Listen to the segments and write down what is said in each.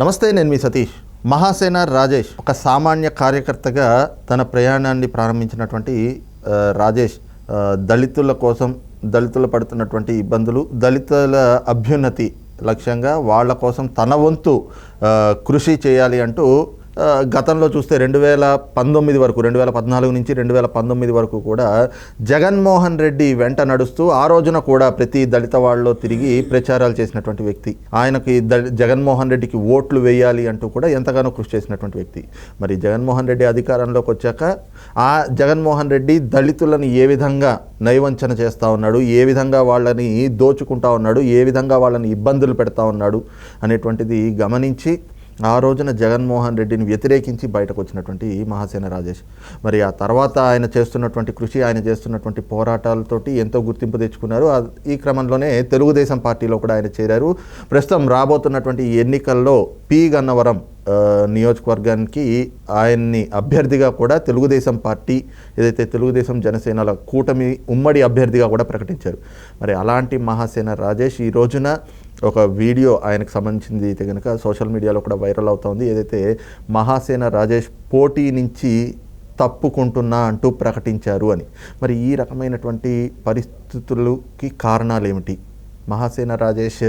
నమస్తే నేను మీ సతీష్. మహాసేన రాజేష్ ఒక సామాన్య కార్యకర్తగా తన ప్రయాణాన్ని ప్రారంభించినటువంటి రాజేష్ దళితుల కోసం దళితులు పడుతున్నటువంటి ఇబ్బందులు దళితుల అభ్యున్నతి లక్ష్యంగా వాళ్ళ కోసం తన వంతు కృషి చేయాలి అంటూ గతంలో చూస్తే రెండు వేల పంతొమ్మిది వరకు రెండు వేల పద్నాలుగు నుంచి రెండు వేల పంతొమ్మిది వరకు కూడా జగన్మోహన్ రెడ్డి వెంట నడుస్తూ ఆ రోజున కూడా ప్రతి దళిత వాళ్ళలో తిరిగి ప్రచారాలు చేసినటువంటి వ్యక్తి. ఆయనకి జగన్మోహన్ రెడ్డికి ఓట్లు వేయాలి అంటూ కూడా ఎంతగానో కృషి చేసినటువంటి వ్యక్తి. మరి జగన్మోహన్ రెడ్డి అధికారంలోకి వచ్చాక ఆ జగన్మోహన్ రెడ్డి దళితులను ఏ విధంగా నైవంచన చేస్తూ ఉన్నాడు ఏ విధంగా వాళ్ళని దోచుకుంటా ఉన్నాడు ఏ విధంగా వాళ్ళని ఇబ్బందులు పెడతా ఉన్నాడు అనేటువంటిది గమనించి ఆ రోజున జగన్మోహన్ రెడ్డిని వ్యతిరేకించి బయటకు వచ్చినటువంటి మహాసేన రాజేష్. మరి ఆ తర్వాత ఆయన చేస్తున్నటువంటి కృషి ఆయన చేస్తున్నటువంటి పోరాటాలతోటి ఎంతో గుర్తింపు తెచ్చుకున్నారు. ఈ క్రమంలోనే తెలుగుదేశం పార్టీలో కూడా ఆయన చేరారు. ప్రస్తుతం రాబోతున్నటువంటి ఎన్నికల్లో పి గన్నవరం నియోజకవర్గానికి ఆయన్ని అభ్యర్థిగా కూడా తెలుగుదేశం పార్టీ ఏదైతే తెలుగుదేశం జనసేనల కూటమి ఉమ్మడి అభ్యర్థిగా కూడా ప్రకటించారు. మరి అలాంటి మహాసేన రాజేష్ ఈ రోజున ఒక వీడియో ఆయనకు సంబంధించింది అయితే కనుక సోషల్ మీడియాలో కూడా వైరల్ అవుతోంది. ఏదైతే మహాసేన రాజేష్ పోటీ నుంచి తప్పుకుంటున్నా అంటూ ప్రకటించారు అని. మరి ఈ రకమైనటువంటి పరిస్థితులకి కారణాలు ఏమిటి మహాసేన రాజేష్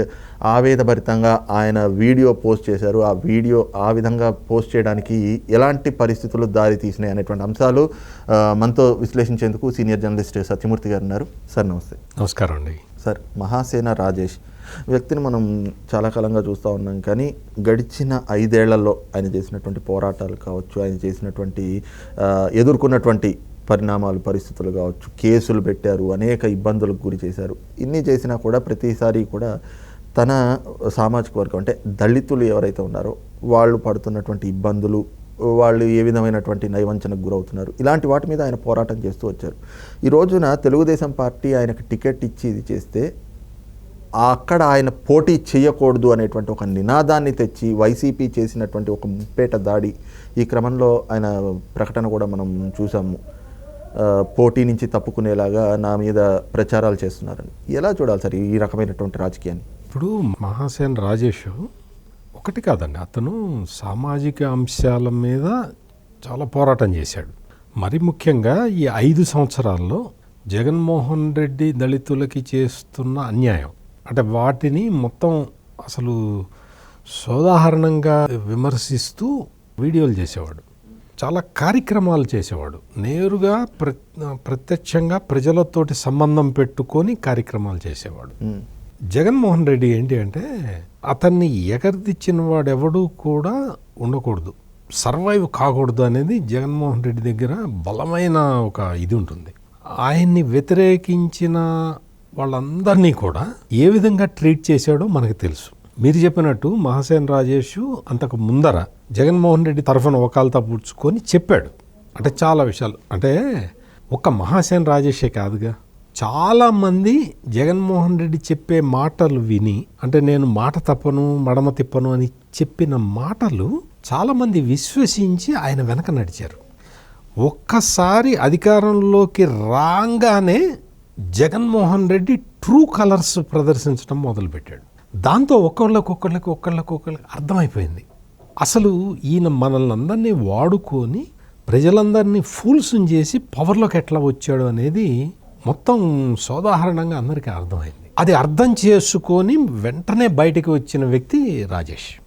ఆవేదభరితంగా ఆయన వీడియో పోస్ట్ చేశారు. ఆ వీడియో ఆ విధంగా పోస్ట్ చేయడానికి ఎలాంటి పరిస్థితులు దారి తీసినాయి అనేటువంటి అంశాలు మనతో విశ్లేషించేందుకు సీనియర్ జర్నలిస్ట్ సత్యమూర్తి గారు ఉన్నారు. సార్ నమస్తే. నమస్కారం అండి. సార్ మహాసేన రాజేష్ వ్యక్తిని మనం చాలా కాలంగా చూస్తూ ఉన్నాం కానీ గడిచిన ఐదేళ్ళలో ఆయన చేసినటువంటి పోరాటాలు కావచ్చు ఆయన చేసినటువంటి ఎదుర్కొన్నటువంటి పరిణామాలు పరిస్థితులు కావచ్చు కేసులు పెట్టారు అనేక ఇబ్బందులకు గురి చేశారు. ఇన్ని చేసినా కూడా ప్రతిసారి కూడా తన సామాజిక వర్గం అంటే దళితులు ఎవరైతే ఉన్నారో వాళ్ళు పడుతున్నటువంటి ఇబ్బందులు వాళ్ళు ఏ విధమైనటువంటి నైవంచనకు గురవుతున్నారు ఇలాంటి వాటి మీద ఆయన పోరాటం చేస్తూ వచ్చారు. ఈ రోజున తెలుగుదేశం పార్టీ ఆయనకు టికెట్ ఇచ్చి ఇది చేస్తే అక్కడ ఆయన పోటీ చేయకూడదు అనేటువంటి ఒక నినాదాన్ని తెచ్చి వైసీపీ చేసినటువంటి ఒక ముప్పేట దాడి ఈ క్రమంలో ఆయన ప్రకటన కూడా మనం చూసాము. పోటీ నుంచి తప్పుకునేలాగా నా మీద ప్రచారాలు చేస్తున్నారని. ఎలా చూడాలి సార్ ఈ రకమైనటువంటి రాజకీయాన్ని? ఇప్పుడు మహాసేన్ రాజేష్ ఒకటి కాదండి. అతను సామాజిక అంశాల మీద చాలా పోరాటం చేశాడు. మరి ముఖ్యంగా ఈ ఐదు సంవత్సరాల్లో జగన్మోహన్ రెడ్డి దళితులకి చేస్తున్న అన్యాయం. అంటే వాటిని మొత్తం అసలు సోదాహరణంగా విమర్శిస్తూ వీడియోలు చేసేవాడు. చాలా కార్యక్రమాలు చేసేవాడు. నేరుగా ప్ర ప్రత్యక్షంగా ప్రజలతోటి సంబంధం పెట్టుకొని కార్యక్రమాలు చేసేవాడు. జగన్మోహన్ రెడ్డి ఏంటి అంటే అతన్ని ఎగర్దిచ్చిన వాడెవడూ కూడా ఉండకూడదు. సర్వైవ్ కాకూడదు అనేది జగన్మోహన్ రెడ్డి దగ్గర బలమైన ఒక ఇది ఉంటుంది. ఆయన్ని వ్యతిరేకించిన వాళ్ళందరినీ కూడా ఏ విధంగా ట్రీట్ చేశాడో మనకు తెలుసు. మీరు చెప్పినట్టు మహాసేన్ రాజేష్ అంతకు ముందర జగన్మోహన్ రెడ్డి తరఫున ఒకళ్ళతో పుచ్చుకొని చెప్పాడు. అంటే చాలా విషయాలు. అంటే ఒక్క మహాసేన్ రాజేషే కాదుగా. చాలామంది జగన్మోహన్ రెడ్డి చెప్పే మాటలు విని అంటే నేను మాట తప్పను మడమ తిప్పను అని చెప్పిన మాటలు చాలామంది విశ్వసించి ఆయన వెనక నడిచారు. ఒక్కసారి అధికారంలోకి రాగానే జగన్మోహన్ రెడ్డి ట్రూ కలర్స్ ప్రదర్శించడం మొదలుపెట్టాడు. దాంతో ఒకళ్ళకి ఒకళ్ళకి ఒక్కళ్ళకు ఒకళ్ళకి అర్థమైపోయింది. అసలు ఈయన మనల్ని అందరినీ వాడుకొని ప్రజలందరినీ ఫూల్స్ని చేసి పవర్లోకి ఎట్లా వచ్చాడు అనేది మొత్తం సోదాహరణంగా అందరికీ అర్థమైంది. అది అర్థం చేసుకొని వెంటనే బయటికి వచ్చిన వ్యక్తి రాజేష్.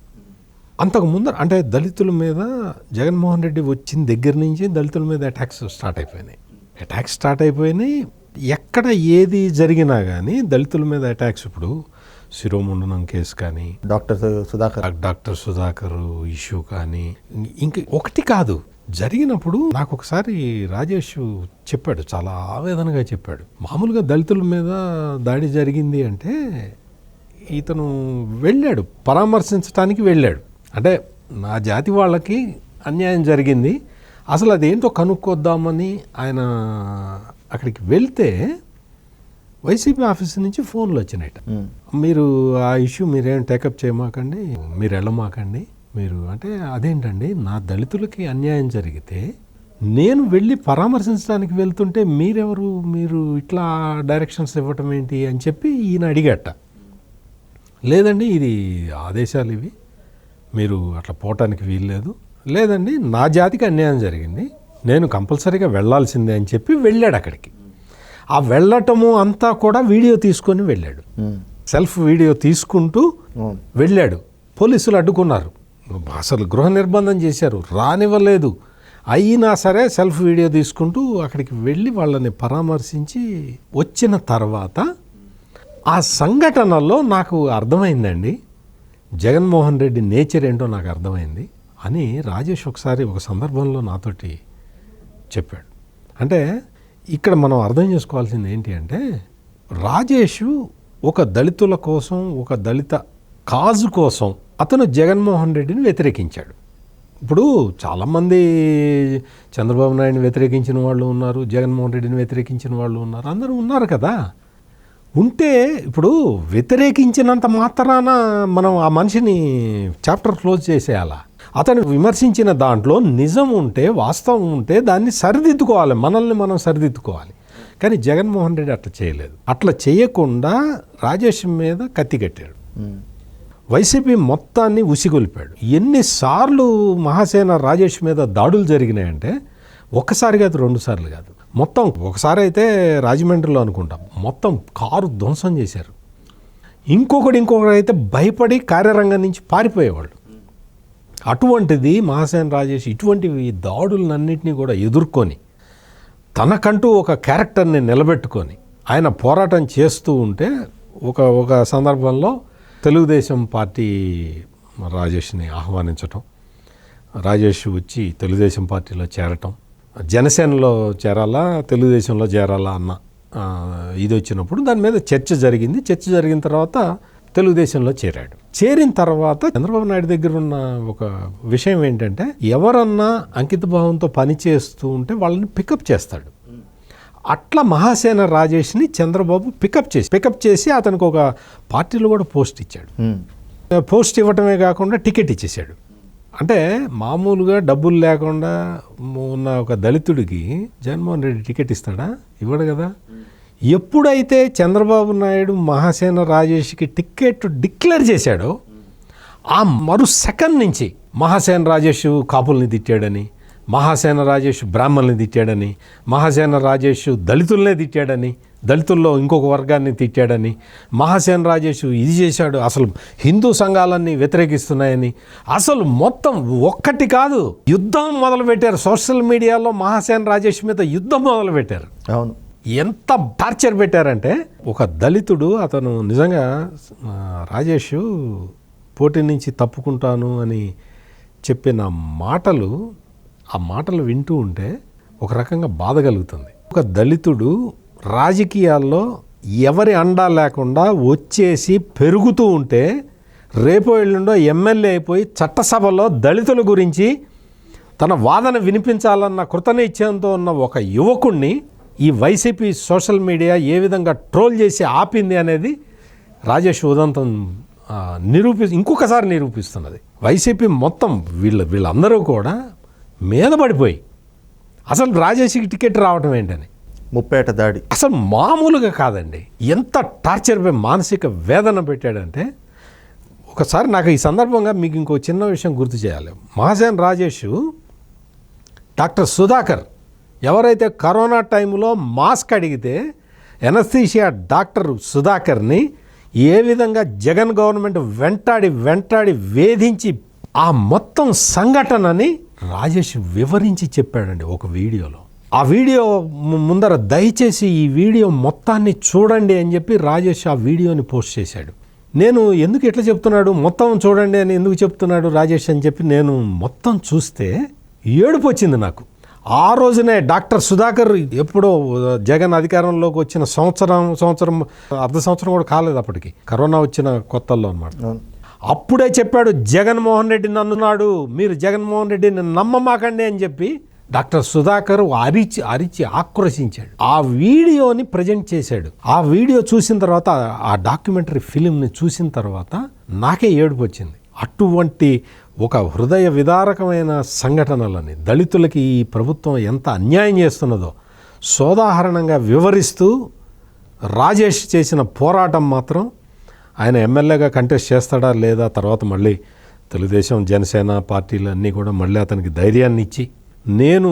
అంతకు ముందర అంటే దళితుల మీద జగన్మోహన్ రెడ్డి వచ్చిన దగ్గర నుంచి దళితుల మీద అటాక్స్ స్టార్ట్ అయిపోయినాయి. అటాక్స్ స్టార్ట్ అయిపోయినాయి. ఎక్కడ ఏది జరిగినా కానీ దళితుల మీద అటాక్స్ ఇప్పుడు శిరోముండనం కేసు కానీ doctor Sudhakar doctor Sudhakar issue కానీ ఇంక ఒకటి కాదు జరిగినప్పుడు నాకు ఒకసారి రాజేష్ చెప్పాడు చాలా ఆవేదనగా చెప్పాడు. మామూలుగా దళితుల మీద దాడి జరిగింది అంటే ఇతను వెళ్ళాడు పరామర్శించడానికి వెళ్ళాడు. అంటే నా జాతి వాళ్ళకి అన్యాయం జరిగింది అసలు అదేంటో కనుక్కొద్దామని ఆయన అక్కడికి వెళ్తే వైసీపీ ఆఫీస్ నుంచి ఫోన్లు వచ్చినాయట. మీరు ఆ ఇష్యూ మీరేం టేకప్ చేయమాకండి మీరు వెళ్ళమాకండి మీరు అంటే అదేంటండి నా దళితులకి అన్యాయం జరిగితే నేను వెళ్ళి పరామర్శించడానికి వెళ్తుంటే మీరెవరు మీరు ఇట్లా డైరెక్షన్స్ ఇవ్వటం ఏంటి అని చెప్పి ఈయన అడిగట. లేదండి ఇది ఆదేశాలు ఇవి. మీరు అట్లా పోవటానికి వీల్లేదు. లేదండి నా జాతికి అన్యాయం జరిగింది. నేను కంపల్సరీగా వెళ్ళాల్సిందే అని చెప్పి వెళ్ళాడు అక్కడికి. ఆ వెళ్ళటము అంతా కూడా వీడియో తీసుకొని వెళ్ళాడు. సెల్ఫ్ వీడియో తీసుకుంటూ. వెళ్ళాడు. పోలీసులు అడ్డుకున్నారు. అసలు గృహ నిర్బంధం చేశారు. రానివ్వలేదు. అయినా సరే సెల్ఫ్ వీడియో తీసుకుంటూ అక్కడికి వెళ్ళి వాళ్ళని పరామర్శించి వచ్చిన తర్వాత ఆ సంఘటనలో నాకు అర్థమైందండి. జగన్మోహన్ రెడ్డి నేచర్ ఏంటో నాకు అర్థమైంది అని రాజేష్ ఒకసారి ఒక సందర్భంలో నాతోటి చెప్పాడు. అంటే ఇక్కడ మనం అర్థం చేసుకోవాల్సింది ఏంటి అంటే రాజేష్ ఒక దళితుల కోసం ఒక దళిత కాజు కోసం అతను జగన్మోహన్ రెడ్డిని వ్యతిరేకించాడు. ఇప్పుడు చాలామంది చంద్రబాబు నాయుడిని వ్యతిరేకించిన వాళ్ళు ఉన్నారు జగన్మోహన్ రెడ్డిని వ్యతిరేకించిన వాళ్ళు ఉన్నారు అందరూ ఉన్నారు కదా. ఉంటే ఇప్పుడు వ్యతిరేకించినంత మాత్రాన మనం ఆ మనిషిని చాప్టర్ క్లోజ్ చేసేయాలా? అతను విమర్శించిన దాంట్లో నిజం ఉంటే వాస్తవం ఉంటే దాన్ని సరిదిద్దుకోవాలి. మనల్ని మనం సరిదిద్దుకోవాలి. కానీ జగన్మోహన్ రెడ్డి అట్లా చేయలేదు. అట్లా చేయకుండా రాజేష్ మీద కత్తి కట్టాడు. వైసీపీ మొత్తాన్ని ఉసిగొలిపాడు. ఎన్నిసార్లు మహాసేన రాజేష్ మీద దాడులు జరిగినాయంటే ఒక్కసారి కాదు రెండు సార్లు కాదు. మొత్తం ఒకసారి అయితే రాజమండ్రిలో అనుకుంటాం మొత్తం కారు ధ్వంసం చేశారు. ఇంకొకటి ఇంకొకటి అయితే భయపడి కార్యరంగం నుంచి పారిపోయేవాళ్ళు. అటువంటిది మహాసేన రాజేష్ ఇటువంటివి దాడులన్నింటినీ కూడా ఎదుర్కొని తనకంటూ ఒక క్యారెక్టర్ని నిలబెట్టుకొని ఆయన పోరాటం చేస్తూ ఉంటే ఒక ఒక సందర్భంలో తెలుగుదేశం పార్టీ రాజేష్ని ఆహ్వానించటం రాజేష్ వచ్చి తెలుగుదేశం పార్టీలో చేరటం జనసేనలో చేరాలా తెలుగుదేశంలో చేరాలా అన్న ఇది వచ్చినప్పుడు దాని మీద చర్చ జరిగింది. చర్చ జరిగిన తర్వాత తెలుగుదేశంలో చేరాడు. చేరిన తర్వాత చంద్రబాబు నాయుడు దగ్గర ఉన్న ఒక విషయం ఏంటంటే ఎవరన్నా అంకిత భావంతో పని చేస్తూ ఉంటే వాళ్ళని పికప్ చేస్తాడు. అట్లా మహాసేన రాజేష్ని చంద్రబాబు పికప్ చేసి పికప్ చేసి అతనికి ఒక పార్టీలో కూడా పోస్ట్ ఇచ్చాడు. పోస్ట్ ఇవ్వటమే కాకుండా టికెట్ ఇచ్చేసాడు అంటే మామూలుగా డబ్బులు లేకుండా ఉన్న ఒక దళితుడికి జగన్మోహన్ రెడ్డి టికెట్ ఇస్తాడా? ఇవ్వడు కదా. ఎప్పుడైతే చంద్రబాబు నాయుడు మహాసేన రాజేష్కి టిక్కెట్ డిక్లేర్ చేశాడో ఆ మరు సెకండ్ నుంచి మహాసేన రాజేష్ కాపుల్ని తిట్టాడని మహాసేన రాజేష్ బ్రాహ్మణుల్ని తిట్టాడని మహాసేన రాజేష్ దళితుల్నే తిట్టాడని దళితుల్లో ఇంకొక వర్గాన్ని తిట్టాడని మహాసేన రాజేష్ ఇది చేశాడు అసలు హిందూ సంఘాలన్నీ వ్యతిరేకిస్తున్నాయని అసలు మొత్తం ఒక్కటి కాదు యుద్ధం మొదలుపెట్టారు. సోషల్ మీడియాలో మహాసేన రాజేష్ మీద యుద్ధం మొదలుపెట్టారు. అవును. ఎంత టార్చర్ పెట్టారంటే ఒక దళితుడు అతను నిజంగా రాజేష్ పోటీ నుంచి తప్పుకుంటాను అని చెప్పిన మాటలు ఆ మాటలు వింటూ ఉంటే ఒక రకంగా బాధ కలుగుతుంది. ఒక దళితుడు రాజకీయాల్లో ఎవరి అండా లేకుండా వచ్చేసి పెరుగుతూ ఉంటే రేపో ఎల్లుండో ఎమ్మెల్యే అయిపోయి చట్టసభలో దళితుల గురించి తన వాదన వినిపించాలన్న కృతనిశ్చయంతో ఉన్న ఒక యువకుణ్ణి ఈ వైసీపీ సోషల్ మీడియా ఏ విధంగా ట్రోల్ చేసి ఆపింది అనేది రాజేష్ ఉదంతం నిరూపి ఇంకొకసారి నిరూపిస్తున్నది. వైసీపీ మొత్తం వీళ్ళ వీళ్ళందరూ కూడా మీద పడిపోయి అసలు రాజేష్కి టికెట్ రావటం ఏంటని. ముప్పేట దాడి. అసలు మామూలుగా కాదండి. ఎంత టార్చర్ మానసిక వేదన పెట్టాడంటే ఒకసారి నాకు ఈ సందర్భంగా మీకు ఇంకో చిన్న విషయం గుర్తు చేయాలి. మహాసేన్ రాజేష్ డాక్టర్ సుధాకర్ ఎవరైతే కరోనా టైంలో మాస్క్ అడిగితే ఎనస్థీషియా డాక్టర్ సుధాకర్ని ఏ విధంగా జగన్ గవర్నమెంట్ వెంటాడి వెంటాడి వేధించి ఆ మొత్తం సంఘటనని రాజేష్ వివరించి చెప్పాడండి ఒక వీడియోలో. ఆ వీడియో ముందర దయచేసి ఈ వీడియో మొత్తాన్ని చూడండి అని చెప్పి రాజేష్ ఆ వీడియోని పోస్ట్ చేశాడు. నేను ఎందుకు ఎట్లా చెప్తున్నాడు? మొత్తం చూడండి అని ఎందుకు చెప్తున్నాడు రాజేష్ అని చెప్పి నేను మొత్తం చూస్తే ఏడుపు వచ్చింది నాకు. ఆ రోజునే డాక్టర్ సుధాకర్ ఎప్పుడో జగన్ అధికారంలోకి వచ్చిన సంవత్సరం సంవత్సరం అర్ధ సంవత్సరం కూడా కాలేదు అప్పటికి. కరోనా వచ్చిన కొత్తల్లో అనమాట అప్పుడే చెప్పాడు జగన్మోహన్ రెడ్డి నన్నున్నాడు మీరు జగన్మోహన్ రెడ్డిని నమ్మమాకండి అని చెప్పి డాక్టర్ సుధాకర్ అరిచి అరిచి ఆక్రోశించాడు. ఆ వీడియోని ప్రజెంట్ చేశాడు. ఆ వీడియో చూసిన తర్వాత ఆ డాక్యుమెంటరీ ఫిలింని చూసిన తర్వాత నాకే ఏడుపు వచ్చింది. అటువంటి ఒక హృదయ విదారకమైన సంఘటనలని దళితులకి ఈ ప్రభుత్వం ఎంత అన్యాయం చేస్తున్నదో సోదాహరణంగా వివరిస్తూ రాజేష్ చేసిన పోరాటం మాత్రం ఆయన ఎమ్మెల్యేగా కంటెస్ట్ చేస్తాడా లేదా తర్వాత మళ్ళీ తెలుగుదేశం జనసేన పార్టీలు అన్నీ కూడా మళ్ళీ అతనికి ధైర్యాన్ని ఇచ్చి నేను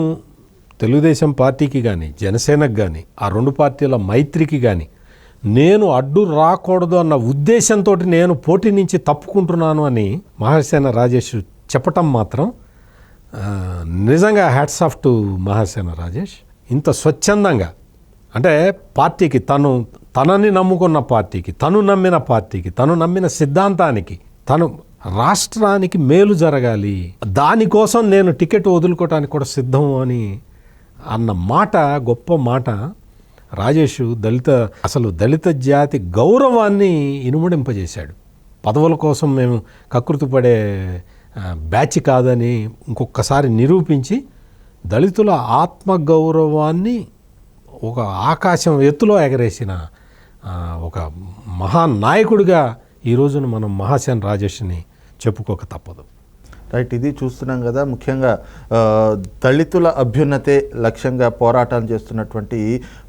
తెలుగుదేశం పార్టీకి కానీ జనసేనకు కానీ ఆ రెండు పార్టీల మైత్రికి కానీ నేను అడ్డు రాకూడదు అన్న ఉద్దేశంతో నేను పోటీ నుంచి తప్పుకుంటున్నాను అని మహాసేన రాజేష్ చెప్పటం మాత్రం నిజంగా hats off to Mahasena Rajesh. ఇంత స్వచ్ఛందంగా అంటే పార్టీకి తను తనని నమ్ముకున్న పార్టీకి తను నమ్మిన పార్టీకి తను నమ్మిన సిద్ధాంతానికి తను రాష్ట్రానికి మేలు జరగాలి దానికోసం నేను టికెట్ వదులుకోవటానికి కూడా సిద్ధం అని అన్న మాట గొప్ప మాట రాజేష్ దళిత అసలు దళిత జాతి గౌరవాన్ని ఇనుమడింపజేశాడు. పదవుల కోసం మేము కకృతి పడే బ్యాచ్ కాదని ఇంకొకసారి నిరూపించి దళితుల ఆత్మగౌరవాన్ని ఒక ఆకాశం ఎత్తులో ఎగరేసిన ఒక మహానాయకుడిగా ఈ రోజున మనం మహాసేన్ రాజేష్ని చెప్పుకోక తప్పదు. రైట్ ఇది చూస్తున్నాం కదా ముఖ్యంగా దళితుల అభ్యున్నతే లక్ష్యంగా పోరాటాలు చేస్తున్నటువంటి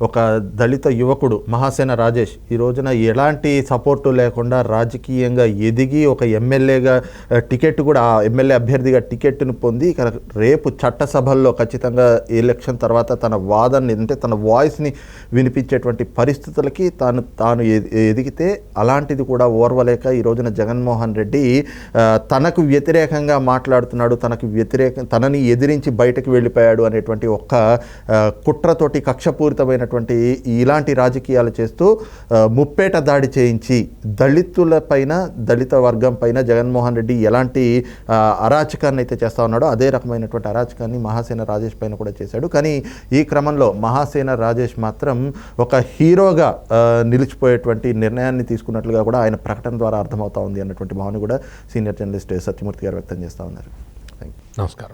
ఒక దళిత యువకుడు మహాసేన రాజేష్. ఈ రోజున ఎలాంటి సపోర్టు లేకుండా రాజకీయంగా ఎదిగి ఒక ఎమ్మెల్యేగా టికెట్ కూడా ఆ ఎమ్మెల్యే అభ్యర్థిగా టికెట్ను పొంది ఇక రేపు చట్టసభల్లో ఖచ్చితంగా ఎలక్షన్ తర్వాత తన వాదనని అంటే తన వాయిస్ని వినిపించేటువంటి పరిస్థితులకి తాను తాను ఎదిగితే అలాంటిది కూడా ఓర్వలేక ఈ రోజున జగన్మోహన్ రెడ్డి తనకు వ్యతిరేకంగా మాట్లాడుతున్నాడు తనకు వ్యతిరేక తనని ఎదిరించి బయటకు వెళ్ళిపోయాడు అనేటువంటి ఒక్క కుట్రతోటి కక్షపూరితమైనటువంటి ఇలాంటి రాజకీయాలు చేస్తూ ముప్పేట దాడి చేయించి దళితుల పైన దళిత వర్గం పైన జగన్మోహన్ రెడ్డి ఎలాంటి అరాచకాన్ని అయితే చేస్తా ఉన్నాడో అదే రకమైనటువంటి అరాచకాన్ని మహాసేన రాజేష్ పైన కూడా చేశాడు. కానీ ఈ క్రమంలో మహాసేన రాజేష్ మాత్రం ఒక హీరోగా నిలిచిపోయేటువంటి నిర్ణయాన్ని తీసుకున్నట్లుగా కూడా ఆయన ప్రకటన ద్వారా అర్థమవుతా ఉంది అన్నటువంటి భావన కూడా సీనియర్ జర్నలిస్ట్ సత్యమూర్తి గారు వ్యక్తం చేస్తారు ఉన్నారు థ్యాంక్ యూ నమస్కారం